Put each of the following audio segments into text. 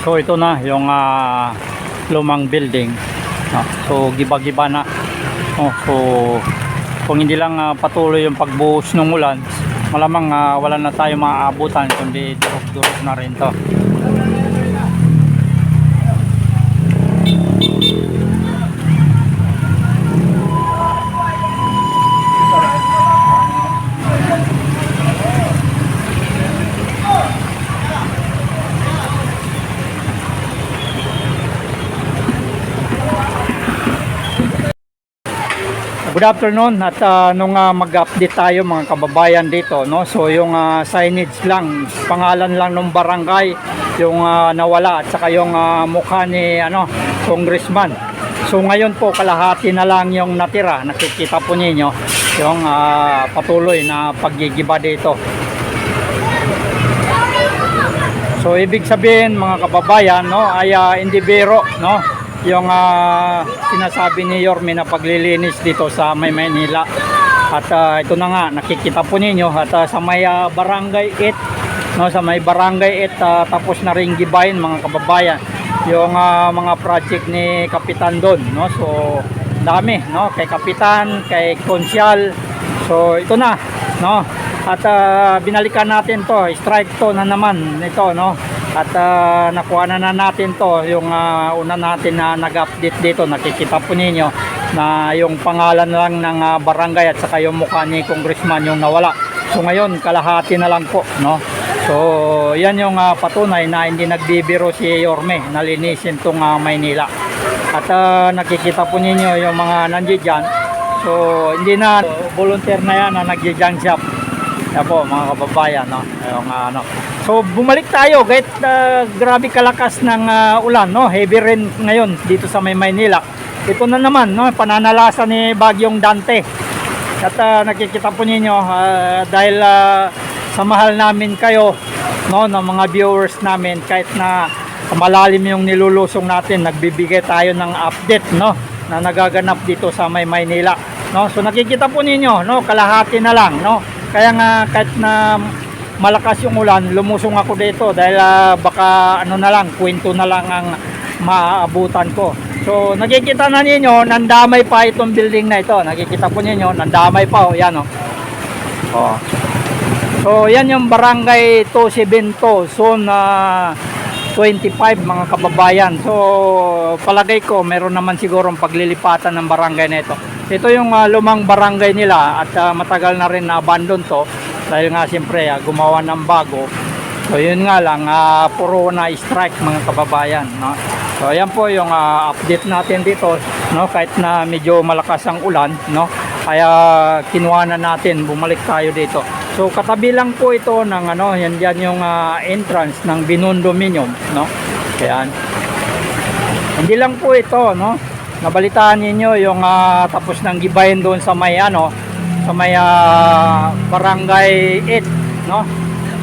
So ito na yung ah, lumang building. No? So giba-giba na. Oh, so kung hindi lang ah, patuloy yung pagbuhos ng ulan, malamang ah, wala na tayo maaabutan kundi durog-durog na rin to. Good afternoon at ah, nung ah, mag-update tayo mga kababayan dito no? So yung ah, signage lang pangalan lang ng barangay yung ah, nawala at saka yung ah, mukha ni ano congressman. So ngayon po kalahati na lang yung natira. Nakikita po ninyo yung ah, patuloy na paggigiba dito. So ibig sabihin mga kababayan no ay ah, hindi biro no yung ah, sinasabi ni Yorme na paglilinis dito sa May Maynila. At ah, ito na nga nakikita po ninyo. At ah, sa may ah, barangay 8 no sa may barangay 8 ah, tapos na ring gibayin mga kababayan. Yung ah, mga project ni Kapitan doon no? So dami no? Kay Kapitan kay Konsyal so ito na no? At ah, binalikan natin to. Strike to na naman ito no at ah, nakuha na, na natin to yung ah, una natin na nag-update dito nakikita po ninyo na yung pangalan lang ng ah, barangay at saka yung mukha ni congressman yung nawala. So ngayon kalahati na lang po no? So yan yung ah, patunay na hindi nagbibiro si Yorme. Nalinisin tong ah, Maynila. At ah, nakikita po ninyo yung mga nandiyan. So hindi na volunteer na yan na nagja-junk shop yan po mga kababayan no? Yung ah, ano so bumalik tayo. Kahit ah, grabe kalakas ng ah, ulan no? Heavy rain ngayon dito sa may Maynila. Ito na naman no? Pananalasa ni Bagyong Dante. At ah, nakikita po ninyo ah, dahil ah, sa mahal namin kayo no? Ng mga viewers namin kahit na malalim yung nilulusong natin nagbibigay tayo ng update no? Na nagaganap dito sa may Maynila no? So nakikita po ninyo no? Kalahati na lang no? Kaya nga kahit na malakas yung ulan lumusong ako dito dahil ah, baka ano na lang kwento na lang ang maaabutan ko so nakikita na ninyo nandamay pa itong building na ito nakikita po ninyo nandamay pa oh yan oh, oh. So yan yung barangay 272 zone na 25 mga kababayan. So palagay ko meron naman sigurong paglilipatan ng barangay na ito. Ito yung ah, lumang barangay nila at ah, matagal na rin na abandon to dahil nga siyempre ah, gumawa ng bago. So yun nga lang ah, puro na strike mga kababayan, no. So yan po yung ah, update natin dito, no, kahit na medyo malakas ang ulan, no. Kaya kinuha na natin, bumalik tayo dito. So katabi lang po ito ng ano, yan yan yung ah, entrance ng Binondominium, no. Ayan. Hindi lang po ito, no. Nabalitaan ninyo yung ah, tapos ng gibayin doon sa may ano, sa may ah, barangay 8, no.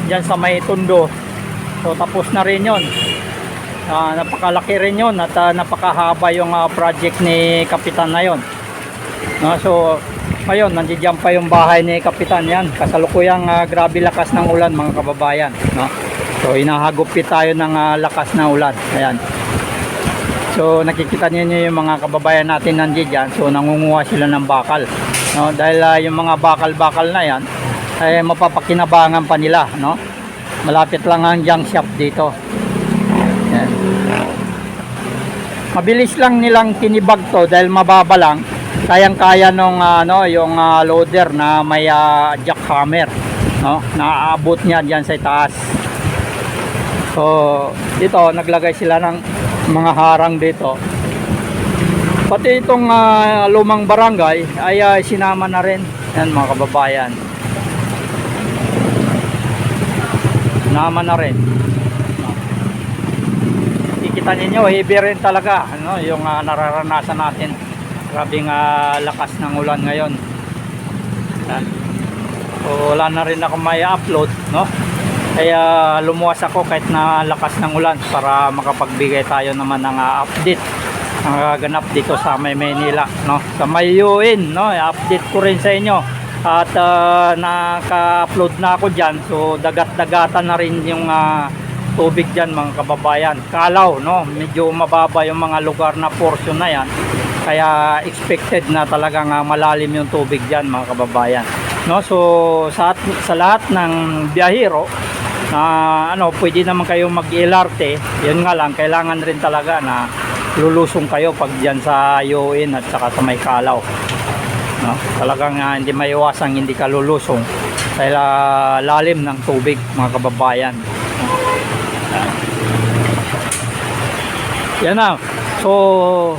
Diyan sa may Tundo. So tapos na rin 'yon. Ah, napakalaki rin 'yon at ah, napakahaba yung ah, project ni Kapitan na 'yon. No, so ngayon nandiyan pa yung bahay ni Kapitan yan. Kasalukuyang ah, grabe lakas ng ulan mga kababayan, no. So inahagupit tayo ng ah, lakas na ulan. Ayan. So nakikita niyo yung mga kababayan natin nandiyan dyan. So nangunguha sila ng bakal. No, dahil ah, yung mga bakal-bakal na yan ay mapapakinabangan pa nila, no. Malapit lang ang junk shop dito. Ayan. Mabilis lang nilang tinibag to dahil mababa lang. Kayang-kaya nung ah, ano, yung ah, loader na may ah, jackhammer, no. Naaabot niya diyan sa taas. So, dito naglagay sila ng mga harang dito. Pati itong ah, lumang barangay ay ah, sinama na rin. Yan mga kababayan. Sinama na rin. Kikita ninyo, heavy rin talaga. Ano, yung ah, nararanasan natin. Grabing ah, lakas ng ulan ngayon. Yan. So, wala na rin ako may upload, no? Kaya lumuwas ako kahit na lakas ng ulan para makapagbigay tayo naman ng ah, update ang gaganap dito sa may Maynila, no? Sa may UN, no? I-update ko rin sa inyo. At ah, naka-upload na ako diyan. So dagat-dagatan na rin yung ah, tubig dyan mga kababayan. Kalaw, no? Medyo mababa yung mga lugar na portion na yan. Kaya expected na talagang ah, malalim yung tubig dyan mga kababayan. No? So sa, sa lahat ng biyahero na ano, pwede naman kayo mag-LRT. Yun nga lang, kailangan rin talaga na lulusong kayo pag dyan sa Yuin at saka sa may Kalaw. No? Talagang ah, hindi maiwasang hindi ka lulusong dahil ah, lalim ng tubig mga kababayan. Yan. Na. So,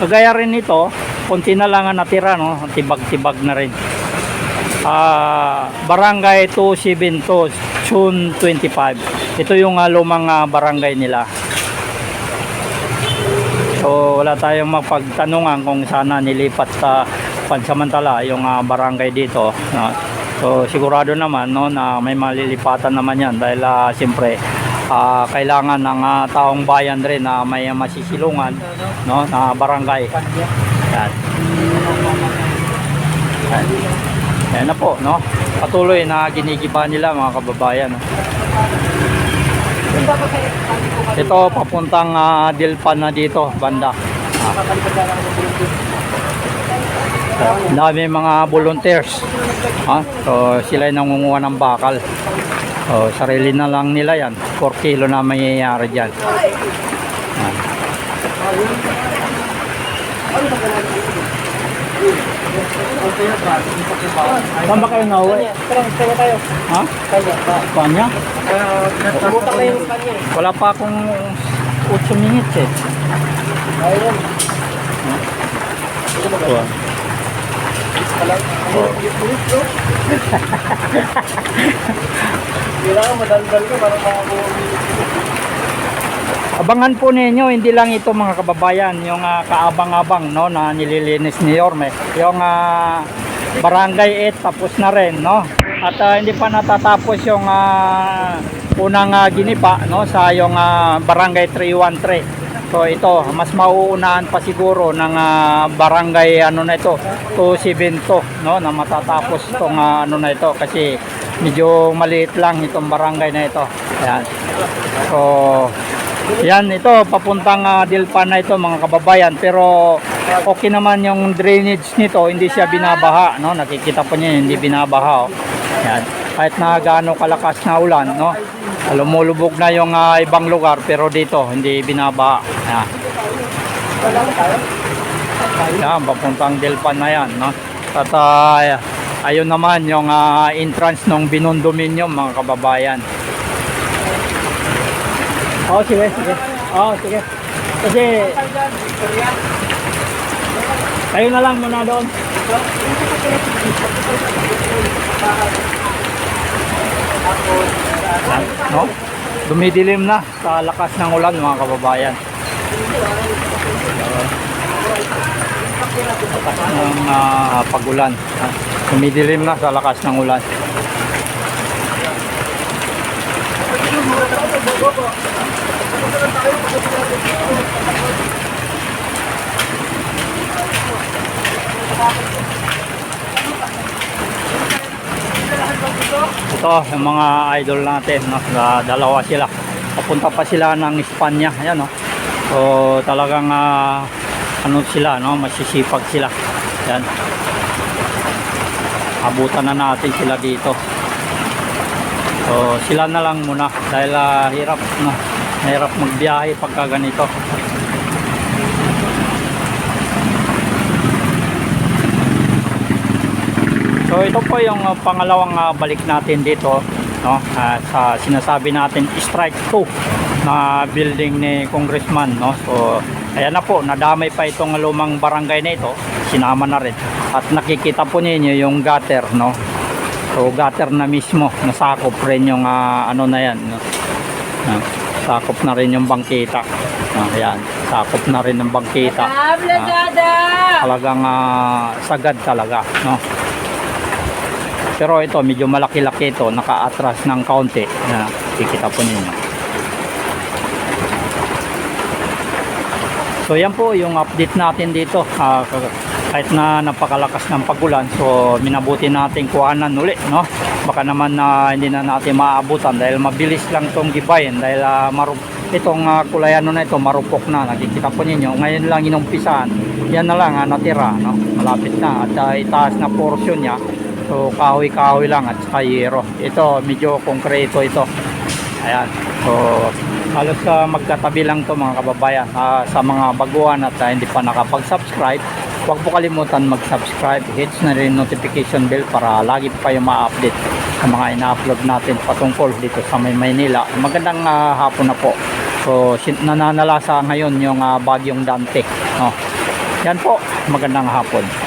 kagaya rin nito, konti na lang ang natira, no? Tibag-tibag na rin. Ah, Barangay 272, June 25. Ito yung ah, lumang ah, barangay nila. So wala tayong mapagtanungan kung sana nilipat sa pansamantala yung ah, barangay dito. no? So sigurado naman no na may malilipatan naman yan dahil ah, siyempre ah, kailangan ng ah, taong bayan rin na may masisilungan no na barangay. Yan. Yan. Yan na po no. Patuloy na ginigiba nila mga kababayan. no? Ito papuntang ah, Dilpan na dito, banda. Ah. Dami mga volunteers. Ha? So sila nangunguha ng bakal. So, sarili na lang nila yan. 4 kilo na mayayari dyan. Ah. Saan ba kayo nauwi? Kaya tayo. Ha? Kaya. Kanya? Nagbutak na yung kanya. Wala pa akong 8 minutes eh. Ayun. Ito. Kailangan madaldal ka para makakuha. Abangan po ninyo, hindi lang ito mga kababayan, yung ah, kaabang-abang no, na nililinis ni Yorme. Yung ah, barangay 8 tapos na rin, no? At ah, hindi pa natatapos yung ah, unang ah, ginipa no, sa yung ah, barangay 313. So ito, mas mauunahan pa siguro ng ah, barangay ano na ito, 272, no, na matatapos itong ah, ano na ito kasi medyo maliit lang itong barangay na ito. Ayan. So, yan ito papuntang uh, Dilpan na ito mga kababayan. Pero okay naman yung drainage nito hindi siya binabaha no? Nakikita po niyo hindi binabaha oh. yan. Kahit na gaano kalakas na ulan no? Lumulubog na yung ah, ibang lugar pero dito hindi binabaha. Yan. Yan papuntang Dilpan na yan no? At ah, ayun naman yung ah, entrance ng Binondominium mga kababayan Oo, sige, sige. Oo, sige. Kasi, kayo na lang muna doon. No? Dumidilim na sa lakas ng ulan mga kababayan. Lakas ng ah, pag-ulan. Ah, Dumidilim na sa lakas ng ulan. Ito, yung mga idol natin, no? Na dalawa sila. Papunta pa sila ng Espanya, ayan, no? So, talagang ah, ano sila, no? Masisipag sila. Ayan. Abutan na natin sila dito. So, sila na lang muna dahil ah, hirap, no? Hirap magbiyahe pagka ganito. So ito po yung uh, pangalawang uh, balik natin dito no? Ah, sa sinasabi natin strike 2 na building ni congressman no? So ayan na po nadamay pa itong lumang barangay na ito. Sinama na rin. At nakikita po ninyo yung gutter no so gutter na mismo. Nasakop rin yung ah, ano na yan. No? Ah, sakop na rin yung bangkita. Ah, ayan sakop na rin ng bangkita. Ah, talagang ah, sagad talaga no? Pero ito medyo malaki-laki ito. Naka-atras ng kaunti. Na kikita po ninyo. So yan po yung update natin dito. Ah, kahit na napakalakas ng pagulan so minabuti natin kuhanan uli no? Baka naman na hindi na natin maabutan dahil mabilis lang tong gibayin dahil ah, marup itong uh, kulay ano na ito marupok na. Nakikita po ninyo ngayon lang inumpisahan. Yan na lang ah, natira no? Malapit na at ah, itaas na portion niya. So kahoy kahoy lang at saka yero. Ito medyo konkreto ito. Ayan. So halos ah, magkatabi lang to mga kababayan Ah, sa mga baguhan at ah, hindi pa nakapag-subscribe huwag po kalimutan mag-subscribe hits na rin notification bell para lagi pa kayo ma-update sa mga ina-upload natin patungkol dito sa may Maynila. Magandang ah, hapon na po. So nananalasa ngayon yung ah, bagyong Dante. No? yan po. Magandang hapon